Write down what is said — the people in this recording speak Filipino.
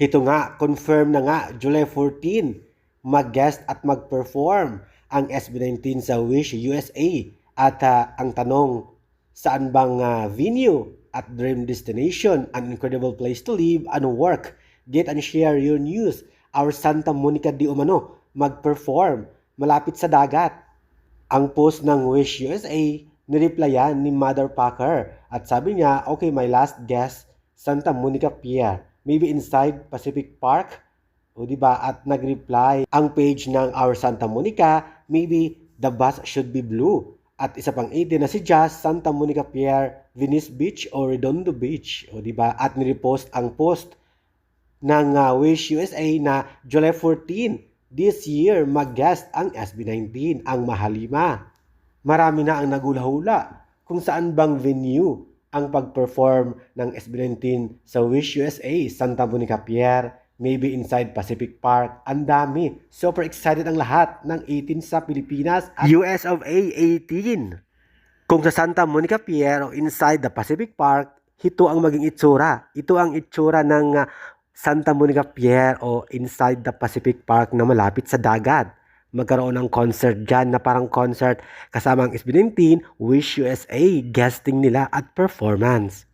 Ito nga, confirm na nga, July 14, mag-guest at mag-perform ang SB19 sa Wish USA. At ah, ang tanong, saan bang ah, venue at dream destination, an incredible place to live and work? Get and share your news. Our Santa Monica di Umano mag-perform malapit sa dagat. Ang post ng Wish USA, nireplyan ni Mother Packer at sabi niya, okay, my last guess, Santa Monica Pier, maybe inside Pacific Park, o di ba? At nag-reply ang page ng Our Santa Monica, maybe the bus should be blue. At isa pang 18 na si Jazz, Santa Monica Pier, Venice Beach o Redondo Beach, o di ba? At nirepost ang post ng uh, Wish USA na July 14 this year mag-guest ang SB19, ang Mahalima. Marami na ang nagulahula kung saan bang venue ang pag-perform ng SB19 sa Wish USA, Santa Monica Pier, maybe inside Pacific Park. Ang dami. Super excited ang lahat ng 18 sa Pilipinas at US of A 18. Kung sa Santa Monica Pier o inside the Pacific Park, ito ang maging itsura. Ito ang itsura ng ah, Santa Monica Pier o inside the Pacific Park na malapit sa dagat. Magkaroon ng concert dyan na parang concert kasama ang SB19, Wish USA, guesting nila at performance.